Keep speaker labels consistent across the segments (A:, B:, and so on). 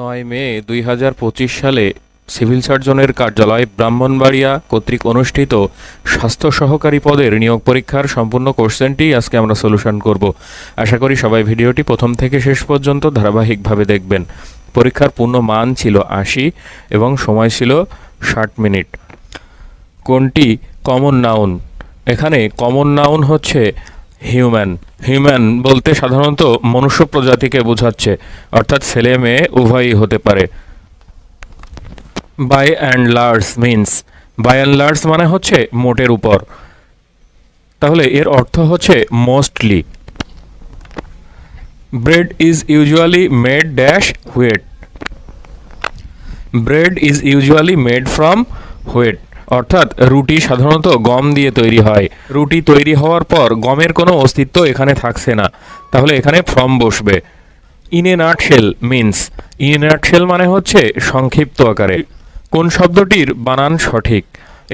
A: নয় মে দুই সালে সিভিল সার্জনের কার্যালয় ব্রাহ্মণবাড়িয়া কর্তৃক অনুষ্ঠিত স্বাস্থ্য সহকারী পদের নিয়োগ পরীক্ষার সম্পূর্ণ কোশ্চেনটি আজকে আমরা সলিউশন করব আশা করি সবাই ভিডিওটি প্রথম থেকে শেষ পর্যন্ত ধারাবাহিকভাবে দেখবেন পরীক্ষার পূর্ণ মান ছিল আশি এবং সময় ছিল ষাট মিনিট কোনটি কমন নাউন এখানে কমন নাউন হচ্ছে হিউম্যান হিউম্যান বলতে সাধারণত মনুষ্য প্রজাতিকে বোঝাচ্ছে অর্থাৎ ছেলে মেয়ে উভয়ই হতে পারে by and large means by and large মানে হচ্ছে মোটের উপর তাহলে এর অর্থ হচ্ছে mostly bread is usually made dash wheat bread is usually made from wheat অর্থাৎ রুটি সাধারণত গম দিয়ে তৈরি হয় রুটি তৈরি হওয়ার পর গমের কোনো অস্তিত্ব এখানে থাকছে না তাহলে এখানে ফ্রম বসবে in a nutshell means in a nutshell মানে হচ্ছে সংক্ষিপ্ত আকারে কোন শব্দটির বানান সঠিক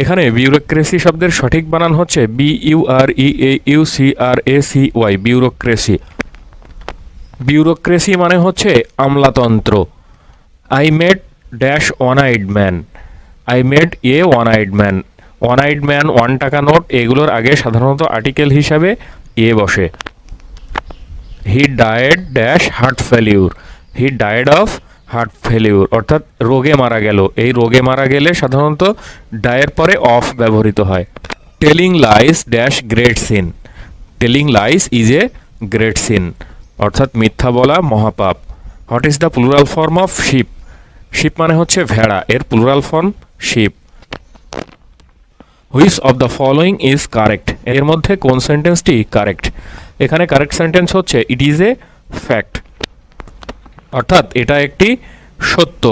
A: এখানে বিউরোক্রেসি শব্দের সঠিক বানান হচ্ছে B U R E A U C R A C Y bureaucracy bureaucracy মানে হচ্ছে আমলাতন্ত্র I met dash one eyed man I met a one eyed man one eyed man one টাকা নোট এগুলোর আগে সাধারণত আর্টিকেল হিসাবে a বসে he died dash heart failure he died of heart failure অর্থাৎ রোগে মারা গেল এই রোগে মারা গেলে সাধারণত ডায়ের পরে অফ ব্যবহৃত হয় telling lies dash great sin telling lies is a great sin অর্থাৎ মিথ্যা বলা মহাপাপ what is the plural form of sheep sheep মানে হচ্ছে ভেড়া এর plural form sheep which of the following is correct এর মধ্যে কোন সেন্টেন্সটি কারেক্ট এখানে কারেক্ট সেন্টেন্স হচ্ছে ইট ইজ এ ফ্যাক্ট অর্থাৎ এটা একটি সত্য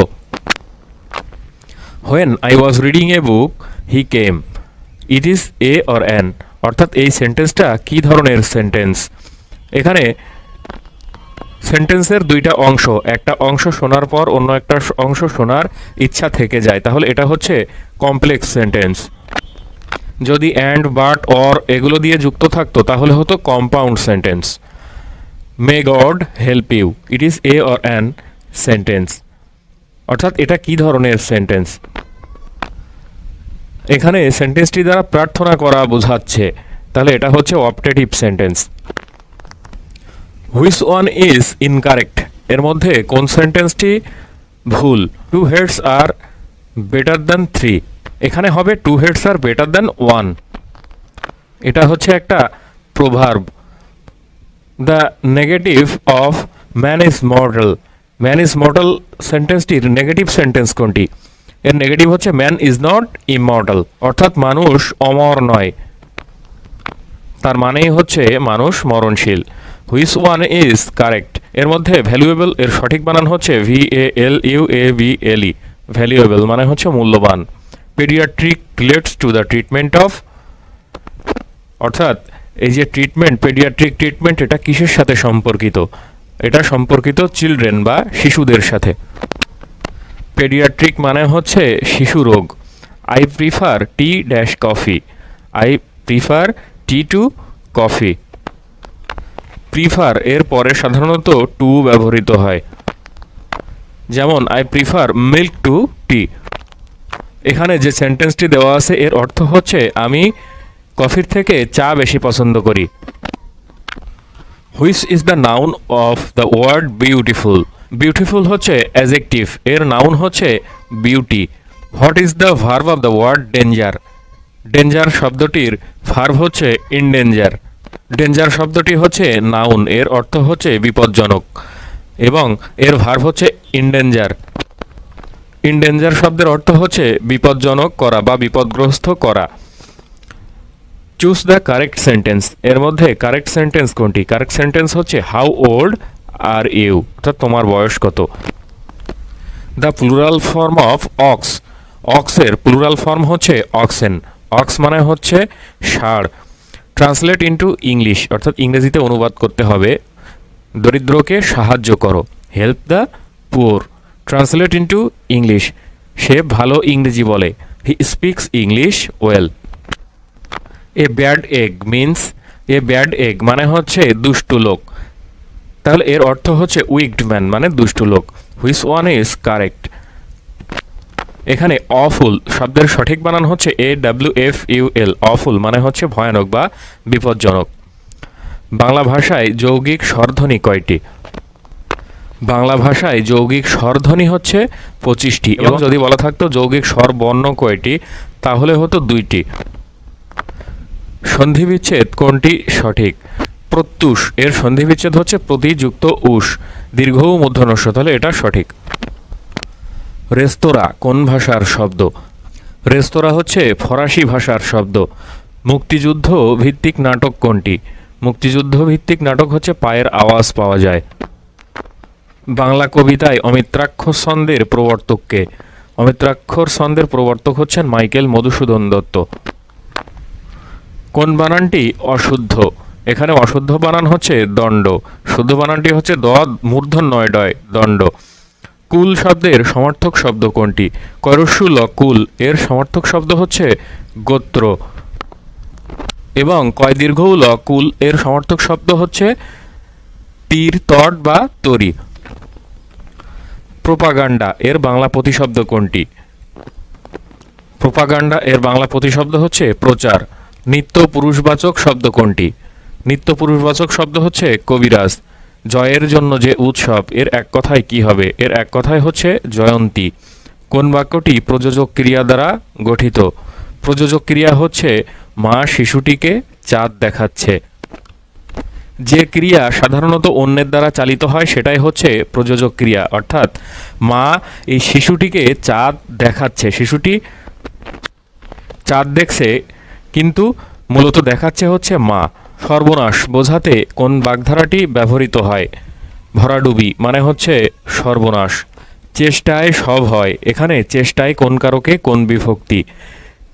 A: when I was reading a book he came it is a or an অর্থাৎ এই সেন্টেন্সটা কি ধরনের সেন্টেন্স এখানে সেন্টেন্সের দুইটা অংশ একটা অংশ শোনার পর অন্য একটা অংশ শোনার ইচ্ছা থেকে যায় তাহলে এটা হচ্ছে কমপ্লেক্স সেন্টেন্স যদি অ্যান্ড বাট অর এগুলো দিয়ে যুক্ত থাকতো তাহলে হতো compound sentence may God help you it is a or an sentence অর্থাৎ এটা কি ধরনের সেন্টেন্স এখানে সেন্টেন্সটি দ্বারা প্রার্থনা করা বোঝাচ্ছে তাহলে এটা হচ্ছে optative sentence which one is incorrect এর মধ্যে কোন সেন্টেন্সটি ভুল two heads are better than three এখানে হবে two heads are better than one এটা হচ্ছে একটা proverb the negative of man is mortal man is mortal সেন্টেন্সটির নেগেটিভ সেন্টেন্স কোনটি এর নেগেটিভ হচ্ছে ম্যান ইজ নট মডেল অর্থাৎ মানুষ অমর নয় তার মানেই হচ্ছে মানুষ মরণশীল হুইস ওয়ান ইজ কারেক্ট এর মধ্যে ভ্যালুয়েবল এর সঠিক বানান হচ্ছে V A L U A B L E valuable মানে হচ্ছে মূল্যবান paediatric relates to the treatment of অর্থাৎ এই যে ট্রিটমেন্ট পেডিয়াট্রিক ট্রিটমেন্ট এটা কিসের সাথে সম্পর্কিত এটা সম্পর্কিত চিলড্রেন বা শিশুদের সাথে পেডিয়াট্রিক মানে হচ্ছে শিশু রোগ I prefer tea dash coffee I prefer tea to coffee prefer এর পরে সাধারণত টু ব্যবহৃত হয় যেমন I prefer milk to tea এখানে যে সেন্টেন্সটি দেওয়া আছে এর অর্থ হচ্ছে আমি কফির থেকে চা বেশি পছন্দ করি which is the noun of the word beautiful beautiful হচ্ছে অ্যাজেকটিভ এর নাউন হচ্ছে beauty what is the verb of the word danger danger শব্দটির ভার্ভ হচ্ছে ইনডেঞ্জার ডেঞ্জার শব্দটি হচ্ছে নাউন এর অর্থ হচ্ছে বিপজ্জনক এবং এর ভার হচ্ছে ইনডেঞ্জার ইনডেঞ্জার শব্দের অর্থ হচ্ছে বিপজ্জনক করা বা বিপদগ্রস্ত করা চুজ দ্য কারেক্ট সেন্টেন্স এর মধ্যে কারেক্ট সেন্টেন্স কোনটি কারেক্ট সেন্টেন্স হচ্ছে হাউ ওল্ড আর ইউ অর্থাৎ তোমার বয়স কত the plural form of ox অক্সের প্লুরাল ফর্ম হচ্ছে অক্সেন অক্স মানে হচ্ছে ষাঁড় ট্রান্সলেট ইন্টু ইংলিশ অর্থাৎ ইংরেজিতে অনুবাদ করতে হবে দরিদ্রকে সাহায্য করো help the poor translate into English সে ভালো ইংরেজি বলে he speaks English well a bad egg means a bad egg মানে হচ্ছে দুষ্টু লোক তাহলে এর অর্থ হচ্ছে উইকড ম্যান মানে দুষ্টু লোক হুইস ওয়ান ইজ কারেক্ট এখানে অফুল শব্দের সঠিক বানান হচ্ছে A W F U L awful মানে হচ্ছে ভয়ানক বা বিপজ্জনক বাংলা ভাষায় যৌগিক স্বরধ্বনি কয়টি বাংলা ভাষায় যৌগিক স্বরধ্বনি হচ্ছে পঁচিশটি এবং যদি বলা থাকতো যৌগিক স্বরবর্ণ কয়টি তাহলে হতো দুইটি সন্ধিবিচ্ছেদ কোনটি সঠিক প্রত্যুষ এর সন্ধিবিচ্ছেদ হচ্ছে প্রতিযুক্ত উষ দীর্ঘ মধ্যনস্য তাহলে এটা সঠিক রেস্তোরাঁ কোন ভাষার শব্দ রেস্তোরাঁ হচ্ছে ফরাসি ভাষার শব্দ মুক্তিযুদ্ধ ভিত্তিক নাটক কোনটি মুক্তিযুদ্ধ ভিত্তিক নাটক হচ্ছে পায়ের আওয়াজ পাওয়া যায় বাংলা কবিতায় অমিত্রাক্ষর ছন্দের প্রবর্তককে অমিত্রাক্ষর ছন্দের প্রবর্তক হচ্ছেন মাইকেল মধুসূদন দত্ত কোন বানানটি অশুদ্ধ এখানে অশুদ্ধ বানান হচ্ছে দণ্ড শুদ্ধ বানানটি হচ্ছে দ মূর্ধন্য নয় ডয় দণ্ড কুল শব্দের সমার্থক শব্দ কোনটি করসু কুল এর সমর্থক শব্দ হচ্ছে গোত্র এবং কয় দীর্ঘ কুল এর সমর্থক শব্দ হচ্ছে তীর তট বা তরি প্রোপাগান্ডা এর বাংলা প্রতিশব্দ কোনটি প্রোপাগান্ডা এর বাংলা প্রতিশব্দ হচ্ছে প্রচার নিত্য পুরুষবাচক শব্দ কোনটি নিত্য পুরুষবাচক শব্দ হচ্ছে কবিরাজ জয়ের জন্য যে উৎসব এর এক কথায় কি হবে এর এক কথায় হচ্ছে জয়ন্তী কোন বাক্যটি প্রযোজক ক্রিয়া দ্বারা গঠিত প্রযোজক ক্রিয়া হচ্ছে মা শিশুটিকে চাঁদ দেখাচ্ছে যে ক্রিয়া সাধারণত অন্যের দ্বারা চালিত হয় সেটাই হচ্ছে প্রযোজক ক্রিয়া অর্থাৎ মা এই শিশুটিকে চাঁদ দেখাচ্ছে শিশুটি চাঁদ দেখছে কিন্তু মূলত দেখাচ্ছে হচ্ছে মা সর্বনাশ বোঝাতে কোন বাগধারাটি ব্যবহৃত হয় ভরাডুবি মানে হচ্ছে সর্বনাশ চেষ্টায় সব হয় এখানে চেষ্টায় কোন কারকে কোন বিভক্তি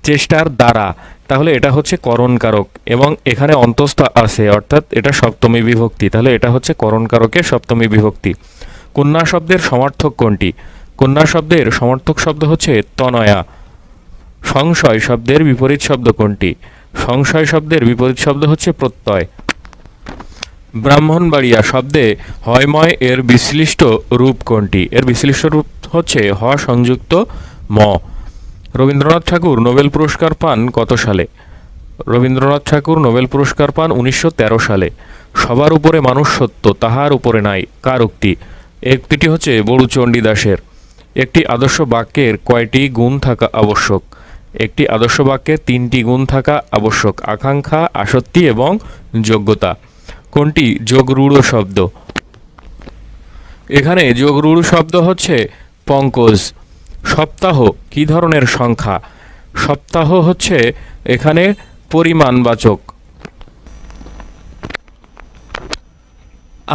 A: চেষ্টার দ্বারা তাহলে এটা হচ্ছে করণকারক এবং এখানে অন্তস্থ আছে অর্থাৎ এটা সপ্তমী বিভক্তি তাহলে এটা হচ্ছে করণকারকের সপ্তমী বিভক্তি কন্যা শব্দের সমার্থক কোনটি কন্যা শব্দের সমার্থক শব্দ হচ্ছে তনয়া সংশয় শব্দের বিপরীত শব্দ কোনটি সংশয় শব্দের বিপরীত শব্দ হচ্ছে প্রত্যয় ব্রাহ্মণবাড়িয়া শব্দে হয়ময় এর বিশ্লিষ্ট রূপ কোনটি এর বিশ্লিষ্ট রূপ হচ্ছে হ সংযুক্ত ম রবীন্দ্রনাথ ঠাকুর নোবেল পুরস্কার পান কত সালে রবীন্দ্রনাথ ঠাকুর নোবেল পুরস্কার পান উনিশশো সালে সবার উপরে মানুষ সত্য তাহার উপরে নাই কার উক্তি একটিটি হচ্ছে বড়ু চণ্ডীদাসের দাসের একটি আদর্শ বাক্যের কয়টি গুণ থাকা আবশ্যক একটি আদর্শ বাক্যে তিনটি গুণ থাকা আবশ্যক আকাঙ্ক্ষা আসক্তি এবং যোগ্যতা কোনটি যোগরূঢ় শব্দ এখানে যোগরূঢ় শব্দ হচ্ছে পঙ্কজ সপ্তাহ কি ধরনের সংখ্যা সপ্তাহ হচ্ছে এখানে পরিমাণবাচক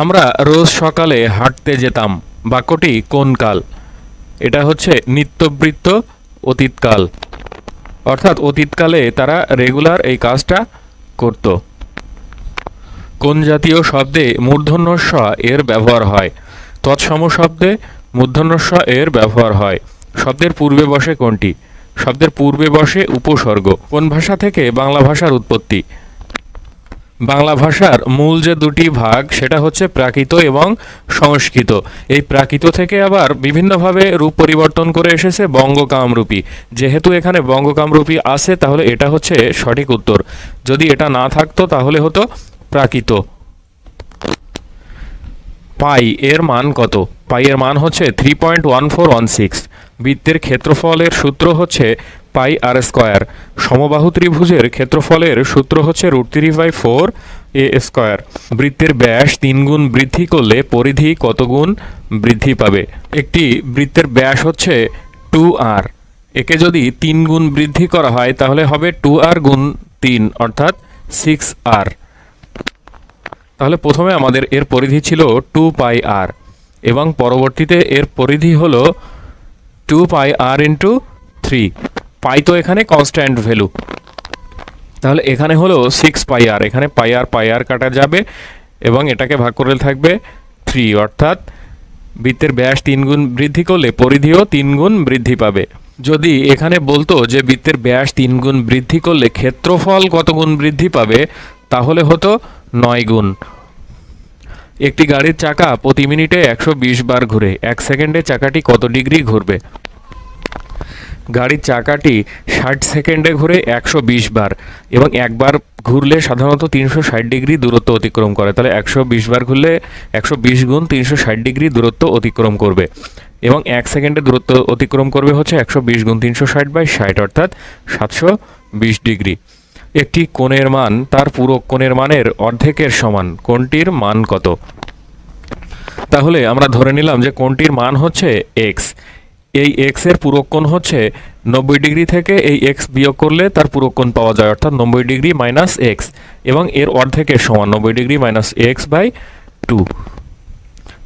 A: আমরা রোজ সকালে হাঁটতে যেতাম বাক্যটি কোন কাল এটা হচ্ছে নিত্যবৃত্ত অতীতকাল অর্থাৎ অতীতকালে তারা রেগুলার এই কাজটা করত কোন জাতীয় শব্দে মূর্ধন্য এর ব্যবহার হয় তৎসম শব্দে মূর্ধন্য এর ব্যবহার হয় শব্দের পূর্বে বসে কোনটি শব্দের পূর্বে বসে উপসর্গ কোন ভাষা থেকে বাংলা ভাষার উৎপত্তি বাংলা ভাষার মূল যে দুটি ভাগ সেটা হচ্ছে প্রাকৃত এবং সংস্কৃত এই প্রাকৃত থেকে আবার বিভিন্নভাবে রূপ পরিবর্তন করে এসেছে বঙ্গকামরূপী যেহেতু এখানে বঙ্গকামরূপী আছে তাহলে এটা হচ্ছে সঠিক উত্তর যদি এটা না থাকতো তাহলে হতো প্রাকৃত পাই এর মান কত পাই এর মান হচ্ছে three point one four one six বৃত্তের ক্ষেত্রফলের সূত্র হচ্ছে পাই আর স্কোয়ার সমবাহু ত্রিভুজের ক্ষেত্রফলের সূত্র হচ্ছে root three by four a square বৃত্তের ব্যাস তিন গুণ বৃদ্ধি করলে পরিধি কত গুণ বৃদ্ধি পাবে একটি বৃত্তের ব্যাস হচ্ছে টু আর একে যদি তিন গুণ বৃদ্ধি করা হয় তাহলে হবে টু আর গুণ তিন অর্থাৎ সিক্স আর তাহলে প্রথমে আমাদের এর পরিধি ছিল টু পাই আর এবং পরবর্তীতে এর পরিধি হলো two pi r into three pi তো এখানে কনস্ট্যান্ট ভ্যালু তাহলে এখানে হলো সিক্স পাই আর এখানে পাই আর পাই আর কাটা যাবে এবং এটাকে ভাগ করে থাকবে থ্রি অর্থাৎ বৃত্তের ব্যাস তিনগুণ বৃদ্ধি করলে পরিধিও তিনগুণ বৃদ্ধি পাবে যদি এখানে বলতো যে বৃত্তের ব্যাস তিনগুণ বৃদ্ধি করলে ক্ষেত্রফল কত গুণ বৃদ্ধি পাবে তাহলে হতো নয় গুণ একটি গাড়ির চাকা প্রতি মিনিটে একশো বার ঘুরে এক সেকেন্ডে চাকাটি কত ডিগ্রি ঘুরবে গাড়ির চাকাটি ষাট সেকেন্ডে ঘুরে একশো বার এবং একবার ঘুরলে সাধারণত তিনশো ষাট ডিগ্রি দূরত্ব অতিক্রম করে তাহলে একশো বার ঘুরলে একশো বিশ গুণ তিনশো ষাট ডিগ্রি দূরত্ব অতিক্রম করবে এবং এক সেকেন্ডে দূরত্ব অতিক্রম করবে হচ্ছে একশো বিশ গুণ তিনশো ষাট বাই ষাট অর্থাৎ সাতশো বিশ ডিগ্রি একটি কোণের মান তার পুরো কোণের মানের অর্ধেকের সমান কোণটির মান কত তাহলে আমরা ধরে নিলাম যে কোণটির মান হচ্ছে এক্স এই এক্স এর কোণ হচ্ছে নব্বই ডিগ্রি থেকে এই এক্স বিয়োগ করলে তার পুরো কোণ পাওয়া যায় অর্থাৎ নব্বই ডিগ্রি মাইনাস এক্স এবং এর অর্ধেকের সমান নব্বই degree minus x by two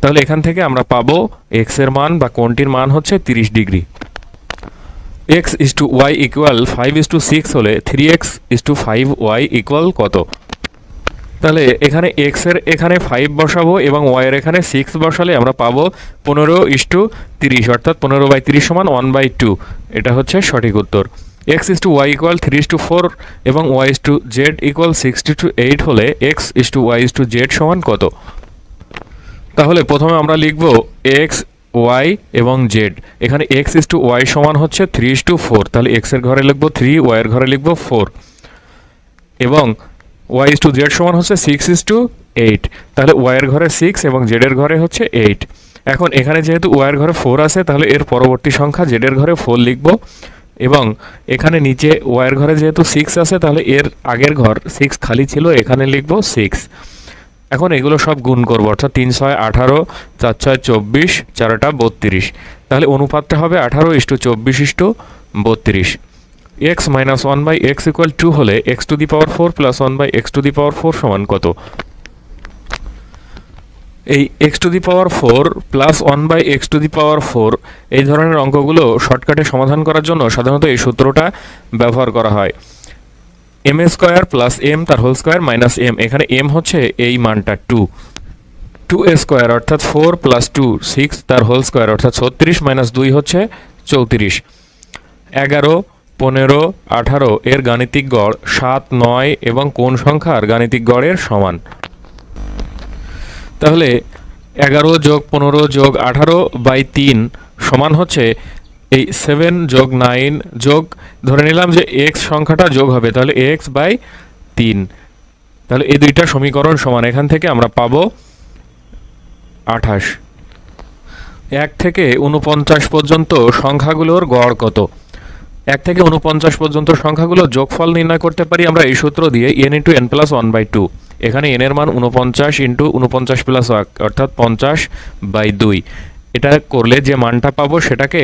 A: তাহলে এখান থেকে আমরা পাবো এক্স এর মান বা কোণটির মান হচ্ছে তিরিশ degree x is to y equal five is to six হলে three x is to five y equal কত তাহলে এখানে এক্সের এখানে ফাইভ বসাবো এবং ওয়াইয়ের এখানে সিক্স বসালে আমরা পাবো পনেরো ইস টু তিরিশ অর্থাৎ পনেরো বাই তিরিশ সমান ওয়ান বাই টু এটা হচ্ছে সঠিক উত্তর x is to y equal three is to four এবং y is to z equal sixty to eight হলে x is to y is to z সমান কত তাহলে প্রথমে আমরা লিখব এক্স ওয়াই এবং জেড এখানে এক্স ইস টু ওয়াই সমান হচ্ছে থ্রি ইস টু ফোর তাহলে এক্সের ঘরে লিখবো থ্রি ওয়াইয়ের ঘরে লিখবো ফোর এবং ওয়াই ইস টু জেড সমান হচ্ছে সিক্স ইস টু এইট তাহলে ওয়াইয়ের ঘরে সিক্স এবং জেডের ঘরে হচ্ছে এইট এখন এখানে যেহেতু ওয়াইয়ের ঘরে ফোর আছে তাহলে এর পরবর্তী সংখ্যা জেডের ঘরে ফোর লিখব এবং এখানে নিচে ওয়াইয়ের ঘরে যেহেতু সিক্স আছে তাহলে এর আগের ঘর সিক্স খালি ছিল এখানে লিখবো সিক্স এখন এগুলো সব গুণ করবো অর্থাৎ তিন ছয় আঠারো চার ছয় চব্বিশ চারোটা বত্রিশ তাহলে অনুপাতটা হবে আঠারো ইস্টু চব্বিশ ইস্টু বত্রিশ x minus one by x equal two হলে x to the power four plus one by x to the power four সমান কত এই x to the power four plus one by x to the power four এই ধরনের অঙ্কগুলো শর্টকাটে সমাধান করার জন্য সাধারণত এই সূত্রটা ব্যবহার করা হয় এম স্কোয়ার প্লাস এম তার হোল স্কোয়ার মাইনাস এম এখানে এম হচ্ছে এই মানটা টু টু এ স্কোয়ার অর্থাৎ ফোর প্লাস টু সিক্স তার হোল স্কোয়ার অর্থাৎ ছত্রিশ মাইনাস দুই হচ্ছে চৌত্রিশ এগারো পনেরো আঠারো এর গাণিতিক গড় সাত নয় এবং কোন সংখ্যার গাণিতিক গড়ের সমান তাহলে এগারো যোগ পনেরো যোগ আঠারো বাই তিন সমান হচ্ছে এই সেভেন যোগ নাইন যোগ ধরে নিলাম যে এক্স সংখ্যাটা যোগ হবে তাহলে এক্স বাই তিন তাহলে এই দুইটা সমীকরণ সমান এখান থেকে আমরা পাব আঠাশ এক থেকে ঊনপঞ্চাশ পর্যন্ত সংখ্যাগুলোর গড় কত এক থেকে ঊনপঞ্চাশ পর্যন্ত সংখ্যাগুলো যোগফল নির্ণয় করতে পারি আমরা এই সূত্র দিয়ে N into N plus one by two এখানে এনের মান উনপঞ্চাশ ইন্টু ঊনপঞ্চাশ প্লাস অর্থাৎ পঞ্চাশ বাই দুই এটা করলে যে মানটা পাবো সেটাকে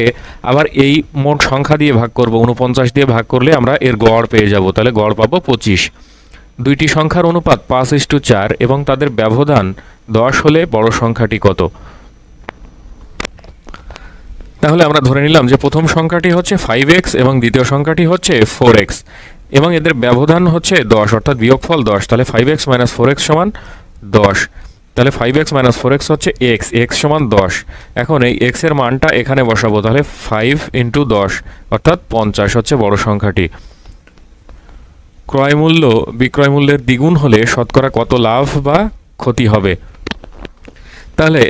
A: আবার এই মোট সংখ্যা দিয়ে ভাগ করব উনপঞ্চাশ দিয়ে ভাগ করলে আমরা এর গড় পেয়ে যাব তাহলে গড় পাবো পঁচিশ দুইটি সংখ্যার অনুপাত পাঁচ ইস্টু চার এবং তাদের ব্যবধান দশ হলে বড় সংখ্যাটি কত তাহলে আমরা ধরে নিলাম যে প্রথম সংখ্যাটি হচ্ছে ফাইভ এক্স এবং দ্বিতীয় সংখ্যাটি হচ্ছে ফোর এক্স এবং এদের ব্যবধান হচ্ছে দশ অর্থাৎ বিয়োগফল দশ তাহলে five x minus four x সমান দশ তাহলে five x minus four x হচ্ছে এক্স এক্স সমান দশ এখন এই এক্সের মানটা এখানে বসাবো তাহলে ফাইভ ইন্টু দশ অর্থাৎ পঞ্চাশ হচ্ছে বড় সংখ্যাটি ক্রয় মূল্য বিক্রয় মূল্যের দ্বিগুণ হলে শতকরা কত লাভ বা ক্ষতি হবে তাহলে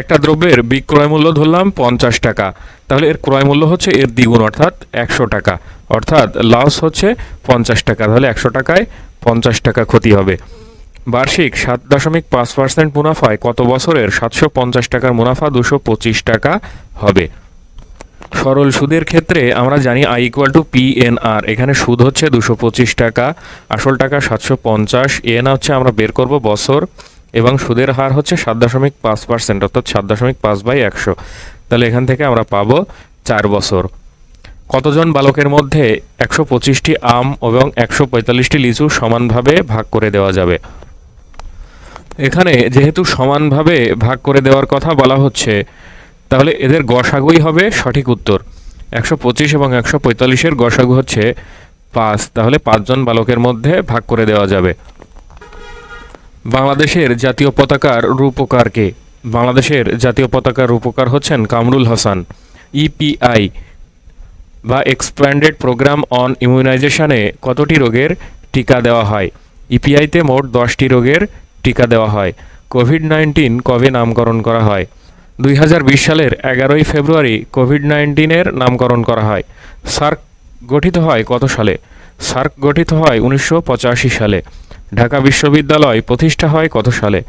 A: একটা দ্রব্যের বিক্রয় মূল্য ধরলাম পঞ্চাশ টাকা তাহলে এর ক্রয় মূল্য হচ্ছে এর দ্বিগুণ অর্থাৎ একশো টাকা অর্থাৎ লাভ হচ্ছে পঞ্চাশ টাকা তাহলে একশো টাকায় পঞ্চাশ টাকা ক্ষতি হবে বার্ষিক সাত দশমিক পাঁচ পার্সেন্ট মুনাফায় কত বছরের সাতশো পঞ্চাশ টাকার মুনাফা দুশো পঁচিশ টাকা হবে সরল সুদের ক্ষেত্রে আমরা জানি I equal to P N R এখানে সুদ হচ্ছে দুশো পঁচিশ টাকা আসল টাকা সাতশো পঞ্চাশ এন হচ্ছে আমরা বের করব বছর এবং সুদের হার হচ্ছে সাত দশমিক পাঁচ পার্সেন্ট অর্থাৎ সাত দশমিক পাঁচ বাই একশো তাহলে এখান থেকে আমরা পাব চার বছর কতজন বালকের মধ্যে একশো পঁচিশটি আম এবং একশো পঁয়তাল্লিশটি লিচু সমানভাবে ভাগ করে দেওয়া যাবে এখানে যেহেতু সমানভাবে ভাগ করে দেওয়ার কথা বলা হচ্ছে তাহলে এদের গসাগুই হবে সঠিক উত্তর একশো পঁচিশ এবং একশো পঁয়তাল্লিশের গসাগু হচ্ছে পাঁচ তাহলে পাঁচজন বালকের মধ্যে ভাগ করে দেওয়া যাবে বাংলাদেশের জাতীয় পতাকার রূপকার কে বাংলাদেশের জাতীয় পতাকার রূপকার হচ্ছেন কামরুল হাসান ইপিআই e বা এক্সপ্যান্ডেড প্রোগ্রাম অন ইমিউনাইজেশনে কতটি রোগের টিকা দেওয়া হয় ইপিআইতে e মোট দশটি রোগের টিকা দেওয়া হয় কোভিড নাইন্টিন কবে নামকরণ করা হয় দুই হাজার বিশ সালের এগারোই ফেব্রুয়ারি কোভিড নাইন্টিনের নামকরণ করা হয় সার্ক গঠিত হয় কত সালে সার্ক গঠিত হয় উনিশশো সালে ঢাকা বিশ্ববিদ্যালয় প্রতিষ্ঠা হয় কত সালে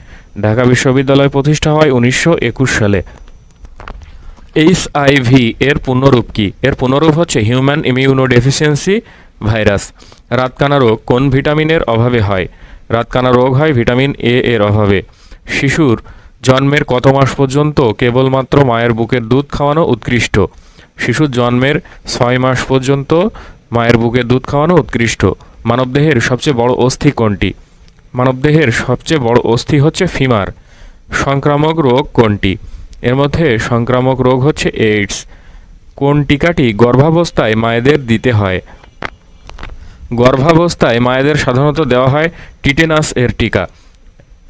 A: ঢাকা বিশ্ববিদ্যালয় প্রতিষ্ঠা হয় উনিশশো সালে এইচআইভি এর পুনরূপ কি এর পুনরূপ হচ্ছে হিউম্যান ইমিউনোডেফিসিয়েন্সি ভাইরাস রাতকানা রোগ কোন ভিটামিনের অভাবে হয় রাতকানা রোগ হয় ভিটামিন এ এর অভাবে শিশুর জন্মের কত মাস পর্যন্ত কেবলমাত্র মায়ের বুকের দুধ খাওয়ানো উৎকৃষ্ট শিশুর জন্মের ছয় মাস পর্যন্ত মায়ের বুকে দুধ খাওয়ানো উৎকৃষ্ট মানবদেহের সবচেয়ে বড় অস্থি কোনটি মানবদেহের সবচেয়ে বড় অস্থি হচ্ছে ফিমার সংক্রামক রোগ কোনটি এর মধ্যে সংক্রামক রোগ হচ্ছে এইডস কোন টিকাটি গর্ভাবস্থায় মায়েদের দিতে হয় গর্ভাবস্থায় মায়েদের সাধারণত দেওয়া হয় টিটেনাস এর টিকা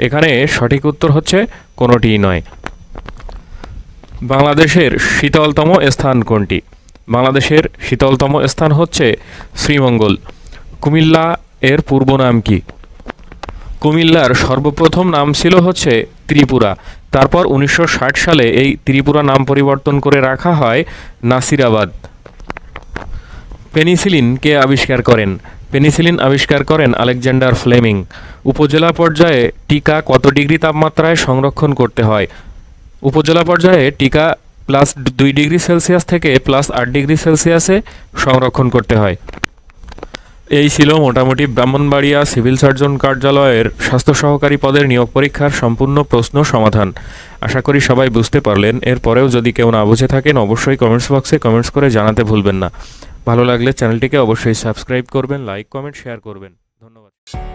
A: এখানে সঠিক উত্তর হচ্ছে কোনোটিই নয় বাংলাদেশের শীতলতম স্থান কোনটি বাংলাদেশের শীতলতম স্থান হচ্ছে শ্রীমঙ্গল কুমিল্লা এর পূর্ব নাম কি কুমিল্লার সর্বপ্রথম নাম ছিল হচ্ছে ত্রিপুরা তারপর উনিশশো সালে এই ত্রিপুরা নাম পরিবর্তন করে রাখা হয় নাসিরাবাদ পেনিসিলিন কে আবিষ্কার করেন পেনিসিলিন আবিষ্কার করেন আলেকজান্ডার ফ্লেমিং উপজেলা পর্যায়ে টিকা কত ডিগ্রি তাপমাত্রায় সংরক্ষণ করতে হয় উপজেলা পর্যায়ে টিকা প্লাস দুই ডিগ্রি সেলসিয়াস থেকে প্লাস আট ডিগ্রি সেলসিয়াসে সংরক্ষণ করতে হয় এই ছিল মোটামুটি ব্রাহ্মণবাড়িয়া সিভিল সার্জন কার্যালয়ের স্বাস্থ্য সহকারী পদের নিয়োগ পরীক্ষার সম্পূর্ণ প্রশ্ন সমাধান আশা করি সবাই বুঝতে পারলেন এরপরেও যদি কেউ না বুঝে থাকেন অবশ্যই কমেন্টস বক্সে কমেন্টস করে জানাতে ভুলবেন না ভালো লাগলে চ্যানেলটিকে অবশ্যই সাবস্ক্রাইব করবেন লাইক কমেন্ট শেয়ার করবেন ধন্যবাদ